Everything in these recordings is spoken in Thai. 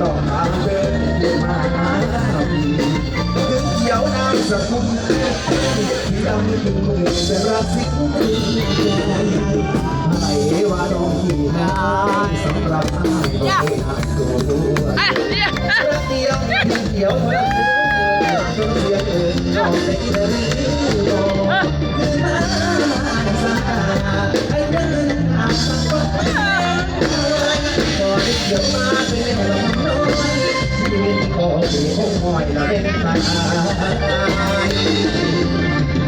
ต้องหาเจอเดินมาหาพี่ถึงเขียวนามสกุลที่ดำถึงมือจะรักสิ่งที่ใจให้ว่าน้องพี่นาสำหรับอ้ายก็ไม่หักตัวด้วยอะเนี่ยรักเดียวเดียวเท่านั้นจนเสียเอินน้อได้เลยบอคือมาสาให้เดินทางก็ไปพอได้เกี่ยวมา วิตก็มีคงหอยแล้วเป็นตาย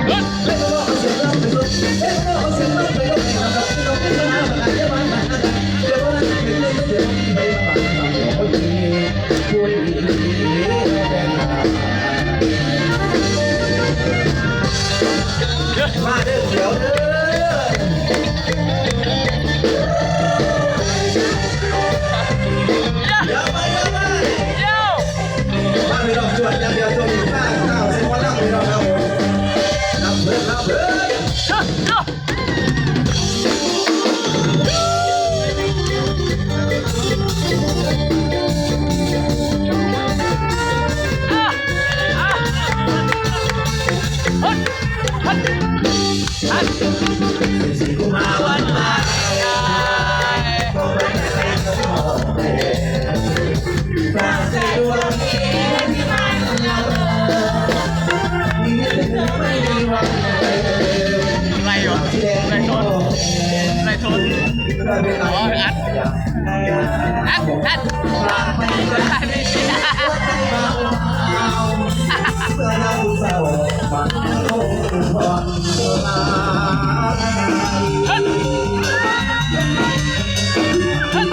เล่นก็เสียงไปลุกเล่นก็เสียงเราไปลุกให้เราดอกดอกที่มาอาจจะมาหาเดี๋ยวนั้นเป็นเรื่องเดียวที่ไม่มาทำคนดีช่วย ฮึ ด สี่กุมภาพันธ์มาก็ไม่ได้แรงก็พอ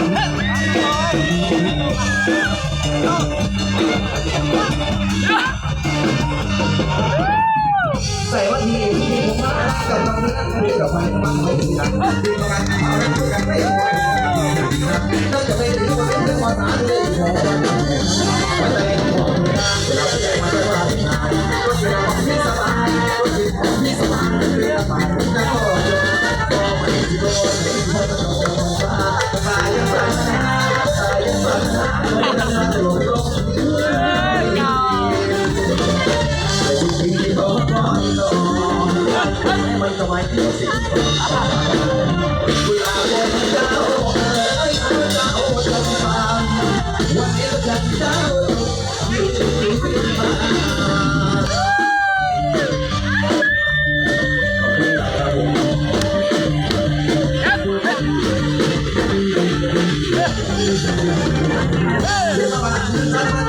แต่ฝากใจดวงนี้ที่ไม่ของเราที่จะไม่มีวันเลย ไรวะ ที่แดง ไรชนไรชน ได้เป็นอะไรอัด อัดอัดอัดนี่สิ เมื่อเราเศร้ามันคงผ่อนคลาย ฮึดฮึดฮึด ใส่วันที่ที่ผมมากับตอนนี้คือกับมันมันไม่ถึงกันคือประมาณเอาแล้วคุยกันไม่ไหวน่าจะไปถึงวันเรื่องภาษาเลยขอวันแต่ขอเวลาแสดงมาได้ว่าที่ไหน the white music. We are? You. Hey!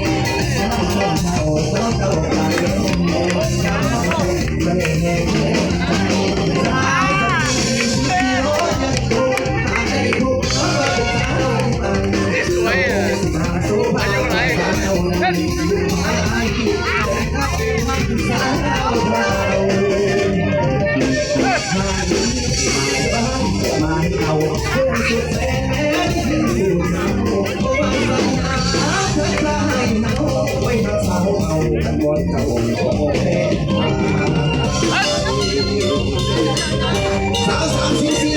Amor, amor, amor.